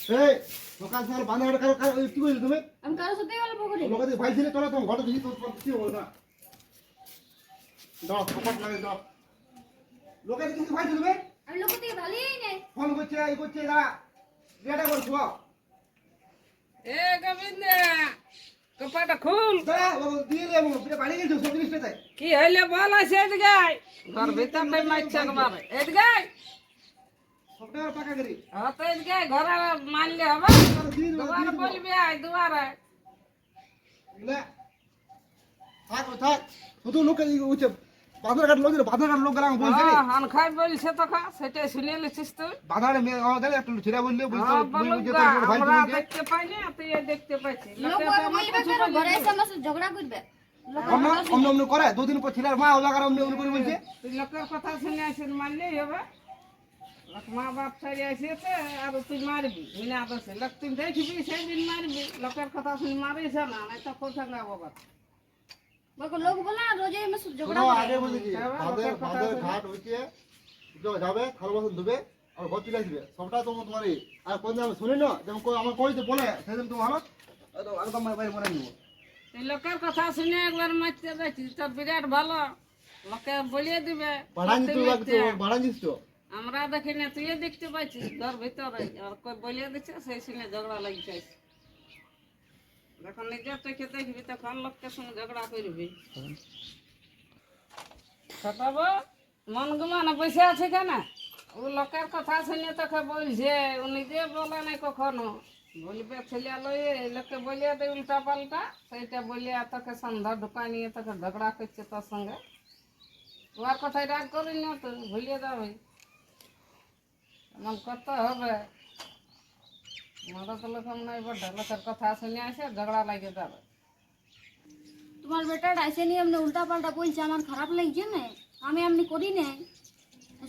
এই সকাল সকাল বাঁধা হাট কারও কারও কি বলছো তুমি? আমি কারোর সাথে গল্প করি লোকে ভাই ছিলে চলো তোমার ঘরে দেখি তোর তোর বলো না। দাও কপাট লাগে দাও লোকে কিছু ভাই তুমি? আমি লোক থেকে ভালোই নেই। ফোন করছে এই করছে এরা রেডা করছ এ গোবিন্দ কপাটা খুল। ও বিয়ে বাড়ি গেছো সব জিনিস কি হইলে বল আছে এদিকে ঘর ভিতর নাই মারছে একবার এদিকে টাকা টাকা করি হ্যাঁ তো এদিকে ঘরে মারলে হবে। দুবারে বলবি আয় দুবারে থাক থাক। শুধু লোকে উঠছে বাঁধার ঘাট লোক বাঁধার ঘাট লোক গেলাম বলছে হ্যাঁ হান খাই বলছে তো খা সেটাই শুনে লিছিস তুই। বাঁধার মেয়ে আমাদের একটু ছেড়ে বললে বুঝতে হ্যাঁ বুঝতে গা, তোর ভাই আমরা দেখতে পাইনি আর তুই দেখতে পাচ্ছিস লোক লোকে তো আমার বলবে কিছু ঘরে এসে আমার ঝগড়া করবে। অন্য অন্য অন্য করে দুদিন পর ছেলের মা ওলাকার অন্য অন্য করে বলছে। তুই লোকের কথা শুনে আসিস মারলেই হবে। মা বাপ ছাড়ি আসিছে আর তুই মারবি। বিনা দোষে লোক তুই দেখবি সেই দিন মারবি। লোকের কথা শুনে মারিস না নাই তো কোথায় যাব বাবা লোক বলে না আমার সাথে ঝগড়া আগে বলছি কি কথা বাঁধের শুনে। ঘাট হইছে যাবে থাল বাসন ধুবে আর ঘর চলে আসবে। সবটা তোমার তোমারই। আর কোনদিন আমি শুনি না যেমন কই- আমার কইতে বলে সেদিন তুমি ভালো। একদম বাইরে মনে নিব। তুই লোকের কথা শুনে একবার মারতে যাচ্ছিস তোর বিরাট ভালো। লোকে বলিয়ে দিবে বাড়ান তুই তো মারতে। বাড়ান তো। আমরা দেখি না তুই দেখতে পাচ্ছিস ঘর ভিতরে, আর কই বলিয়ে দিচ্ছে সেই শুনে ঝগড়া লাগছে যখন নিজের চোখে দেখবি, তখন লোকের সঙ্গে ঝগড়া করবি। সতাবো মনগুলো না বসে আছে কেন? ও লোকের কথা শুনে তোকে বলছে, ও নিজে বলে নাই কখনো। বলবে, ছেলে লয়ে লোকে বলিয়ে দে উল্টা পাল্টা, সেইটা বলিয়ে তোকে সন্ধ্যা ঢুকা নিয়ে তোকে ঝগড়া করছে তোর সঙ্গে। তোমার কথায় রাগ করি না তো ভুলিয়ে যাবে এমন করতে হবে। আমরা তো লোক নাই বড় লোকের কথা শুনে আসে ঝগড়া লাগে যাবে তোমার বেটাটা এসে নিয়ে এমনি উল্টা পাল্টা বলছে আমার খারাপ লাগছে না। আমি এমনি করি না।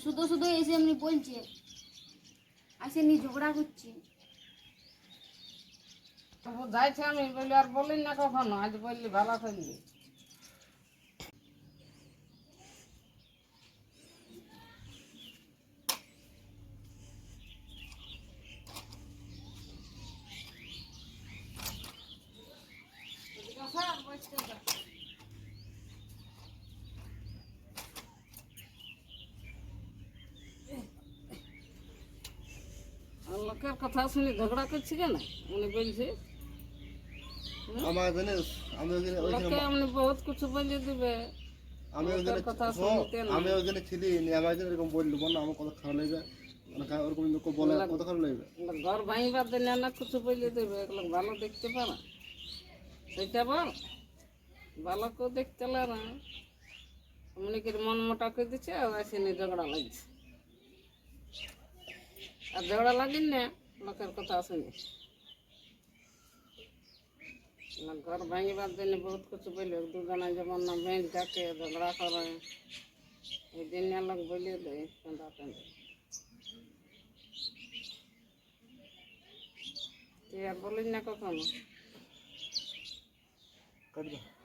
শুধু শুধু এসে এমনি বলছে। এসে নিয়ে ঝগড়া করছে। তবু যাইছে আমি বলি আর বলি না কখনো। আজ বললি ভালো করলি আর লোকের কথা শুনে ঝগড়া করছি কেন? উনি বলছে আমার জানিস আমি ওখানে লোকে এমনি বহুত কিছু বলে দিবে। আমি ওখানে কথা শুনতে না। আমি ওখানে ছিলি নিয়ে আমার এখানে এরকম বলল বল না আমার কত খারাপ লাগবে। ওরকম লোক বলে কত খারাপ লাগবে। এগুলো ঘর ভাঙিবার না কিছু বলে দেবে ভালো দেখতে পারে সেটা বল। ভালো কেউ দেখতে পারে না এমনি করে মন মোটা করে দিচ্ছে আর আসেনি ঝগড়া লাগছে আর ঝগড়া লাগিন না লোকের কথা শুনে না ঘর ভাঙিবার দিনে বহুত কিছু বলবে দুজনা যেমন না বেঞ্চ ডাকে ঝগড়া করে এই দিন লোক বলিয়ে দেয় কেন্দা কেন্দা তুই আর বলিস না কখনো কাটবে